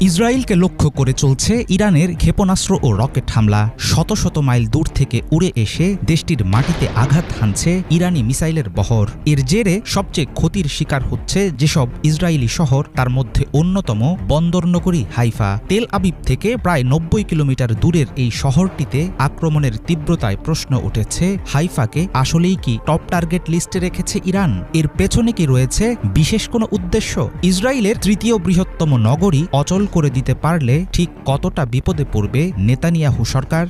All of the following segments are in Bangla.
ইসরায়েলকে লক্ষ্য করে চলছে ইরানের ক্ষেপণাস্ত্র ও রকেট হামলা। শত শত মাইল দূর থেকে উড়ে এসে দেশটির মাটিতে আঘাত হানছে ইরানি মিসাইলের বহর। এর জেরে সবচেয়ে ক্ষতির শিকার হচ্ছে যেসব ইসরায়েলি শহর, তার মধ্যে অন্যতম বন্দরনগরী হাইফা। তেল আবিব থেকে প্রায় নব্বই কিলোমিটার দূরের এই শহরটিতে আক্রমণের তীব্রতায় প্রশ্ন উঠেছে, হাইফাকে আসলেই কি টপ টার্গেট লিস্টে রেখেছে ইরান? এর পেছনে কি রয়েছে বিশেষ কোনো উদ্দেশ্য? ইসরায়েলের তৃতীয় বৃহত্তম নগরী অচল করে দিতে পারলে ঠিক কতটা বিপদে পড়বে নেতানিয়াহু সরকার?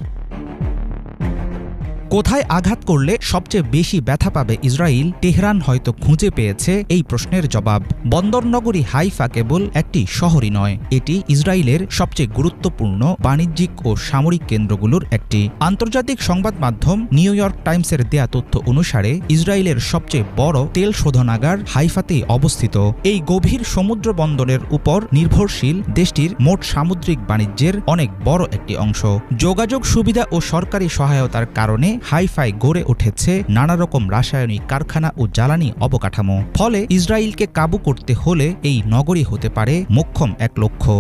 কোথায় আঘাত করলে সবচেয়ে বেশি ব্যথা পাবে ইসরায়েল তেহরান হয়তো খুঁজে পেয়েছে এই প্রশ্নের জবাব। বন্দরনগরী হাইফা কেবল একটি শহরই নয়, এটি ইসরায়েলের সবচেয়ে গুরুত্বপূর্ণ বাণিজ্যিক ও সামরিক কেন্দ্রগুলোর একটি। আন্তর্জাতিক সংবাদ মাধ্যম নিউ ইয়র্ক টাইমসের দেয়া তথ্য অনুসারে ইসরায়েলের সবচেয়ে বড় তেল শোধনাগার হাইফাতেই অবস্থিত। এই গভীর সমুদ্র বন্দরের উপর নির্ভরশীল দেশটির মোট সামুদ্রিক বাণিজ্যের অনেক বড় একটি অংশ। যোগাযোগ সুবিধা ও সরকারি সহায়তার কারণে হাইফাই গড়ে উঠেছে নানা রকম রাসায়নিক কারখানা ও জ্বালানি অবকাঠামো। ফলে ইসরায়েলকে কাবু করতে হলে এই নগরী হতে পারে মোক্ষম এক লক্ষ্য।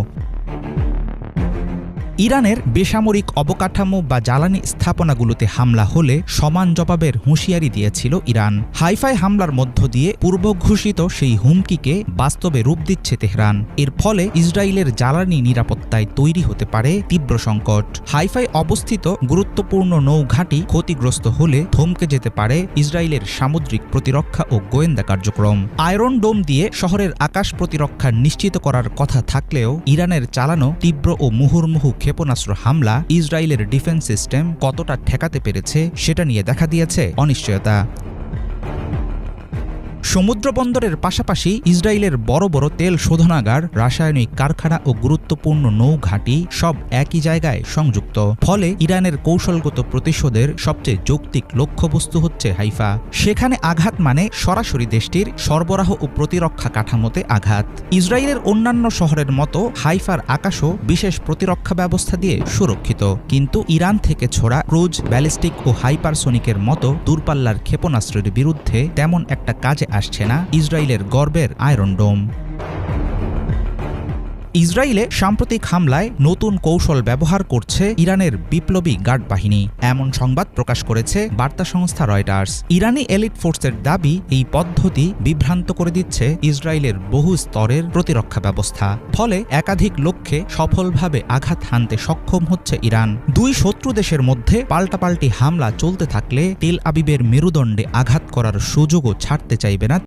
ইরানের বেসামরিক অবকাঠামো বা জ্বালানি স্থাপনাগুলোতে হামলা হলে সমান জবাবের হুঁশিয়ারি দিয়েছিল ইরান। হাইফাই হামলার মধ্য দিয়ে পূর্ব ঘোষিত সেই হুমকিকে বাস্তবে রূপ দিচ্ছে তেহরান। এর ফলে ইসরায়েলের জ্বালানি নিরাপত্তায় তৈরি হতে পারে তীব্র সংকট। হাইফাই অবস্থিত গুরুত্বপূর্ণ নৌঘাঁটি ক্ষতিগ্রস্ত হলে থমকে যেতে পারে ইসরায়েলের সামুদ্রিক প্রতিরক্ষা ও গোয়েন্দা কার্যক্রম। আয়রন ডোম দিয়ে শহরের আকাশ প্রতিরক্ষা নিশ্চিত করার কথা থাকলেও ইরানের চালানো তীব্র ও মুহুর্মুহু ক্ষেপণাস্ত্র হামলা ইসরায়েলের ডিফেন্স সিস্টেম কতটা ঠেকাতে পেরেছে সেটা নিয়ে দেখা দিয়েছে অনিশ্চয়তা। সমুদ্র বন্দরের পাশাপাশি ইসরায়েলের বড় বড় তেল শোধনাগার, রাসায়নিক কারখানা ও গুরুত্বপূর্ণ নৌঘাঁটি সব একই জায়গায় সংযুক্ত। ফলে ইরানের কৌশলগত প্রতিশোধের সবচেয়ে যৌক্তিক লক্ষ্যবস্তু হচ্ছে হাইফা। সেখানে আঘাত মানে সরাসরি দেশটির সরবরাহ ও প্রতিরক্ষা কাঠামোতে আঘাত। ইসরায়েলের অন্যান্য শহরের মতো হাইফার আকাশও বিশেষ প্রতিরক্ষা ব্যবস্থা দিয়ে সুরক্ষিত। কিন্তু ইরান থেকে ছোড়া ক্রুজ, ব্যালিস্টিক ও হাইপারসোনিকের মতো দূরপাল্লার ক্ষেপণাস্ত্রের বিরুদ্ধে তেমন একটা কাজে আসছে না ইসরায়েলের গর্বের আয়রন ডোম। ইসরায়েলে সাম্প্রতিক হামলায় নতুন কৌশল ব্যবহার করছে ইরানের বিপ্লবী গার্ড বাহিনী। এমন সংবাদ প্রকাশ করেছে বার্তা সংস্থা রয়টার্স। ইরানি এলিট ফোর্সের দাবি, এই পদ্ধতি বিভ্রান্ত করে দিচ্ছে ইসরায়েলের বহু স্তরের প্রতিরক্ষা ব্যবস্থা। ফলে একাধিক লক্ষ্যে সফলভাবে আঘাত হানতে সক্ষম হচ্ছে ইরান। দুই শত্রু দেশের মধ্যে পাল্টাপাল্টি হামলা চলতে থাকলে তেল আবিবের মেরুদণ্ডে আঘাত করার সুযোগও ছাড়তে চাইবে না